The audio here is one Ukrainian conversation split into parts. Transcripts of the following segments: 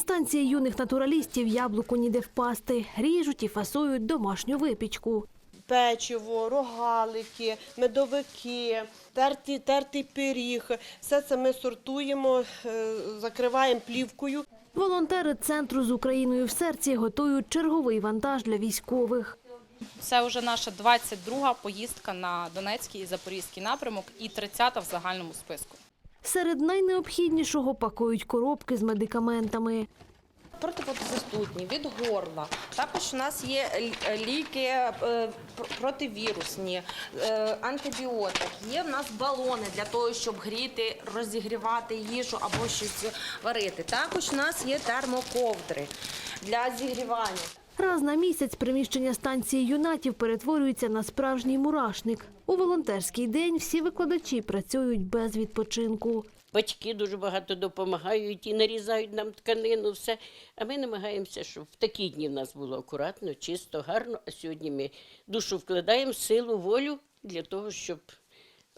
станції юних натуралістів яблуку ніде впасти. Ріжуть і фасують домашню випічку. печиво, рогалики, медовики, терті, тертий пиріг. Все це ми сортуємо, е, закриваємо плівкою. Волонтери центру з Україною в серці готують черговий вантаж для військових. Це вже наша 22-га поїздка на Донецький і Запорізький напрямок і 30-та в загальному списку. Серед найнеобхіднішого пакують коробки з медикаментами. протипоцистутні, від горла. Також у нас є ліки е, противірусні, е, антибіотик. Є в нас балони для того, щоб гріти, розігрівати їжу або щось варити. Також у нас є термоковдри для зігрівання. Раз на місяць приміщення станції юнатів перетворюється на справжній мурашник. У волонтерський день всі викладачі працюють без відпочинку. Батьки дуже багато допомагають і нарізають нам тканину, все. А ми намагаємося, щоб в такі дні в нас було акуратно, чисто, гарно. А сьогодні ми душу вкладаємо, силу, волю для того, щоб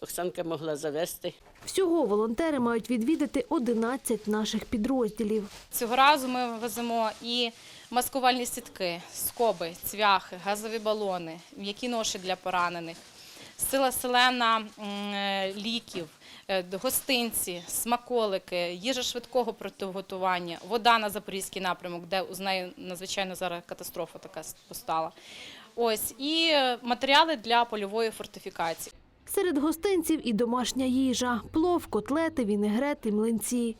Оксанка могла завести. Всього волонтери мають відвідати 11 наших підрозділів. Цього разу ми веземо і маскувальні сітки, скоби, цвяхи, газові балони, м'які ноші для поранених, сила селена е, ліків, е, гостинці, смаколики, їжа швидкого приготування, вода на запорізький напрямок, де з нею надзвичайно зараз катастрофа така постала. Ось і е, матеріали для польової фортифікації. Серед гостинців і домашня їжа, плов, котлети, вінегрет і млинці.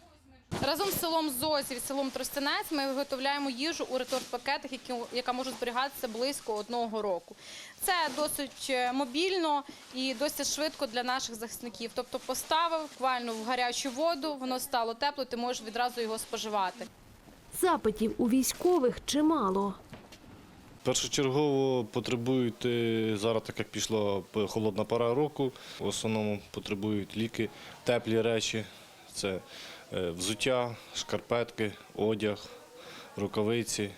Разом з селом Зосів і селом Тростянець ми виготовляємо їжу у реторт-пакетах, яка може зберігатися близько одного року. Це досить е, мобільно і досить швидко для наших захисників. Тобто поставив буквально в гарячу воду, воно стало тепло, ти можеш відразу його споживати. Запитів у військових чимало. Першочергово потребують е, зараз, так як пішла холодна пора року. В основному потребують ліки, теплі речі. Це е, взуття, шкарпетки, одяг, рукавиці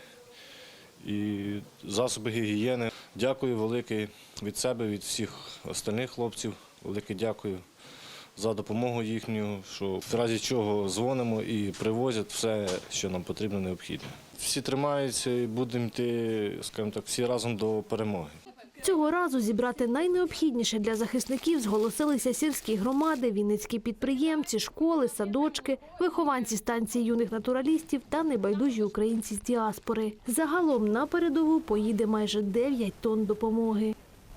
і засоби гігієни. Дякую велике від себе, від всіх остальних хлопців. Велике дякую за допомогу їхню, що в разі чого дзвонимо і привозять все, що нам потрібно, необхідне. Всі тримаються і будемо йти, скажімо так, всі разом до перемоги. Цього разу зібрати найнеобхідніше для захисників зголосилися сільські громади, вінницькі підприємці, школи, садочки, вихованці станції юних натуралістів та небайдужі українці з діаспори. Загалом на передову поїде майже 9 тонн допомоги.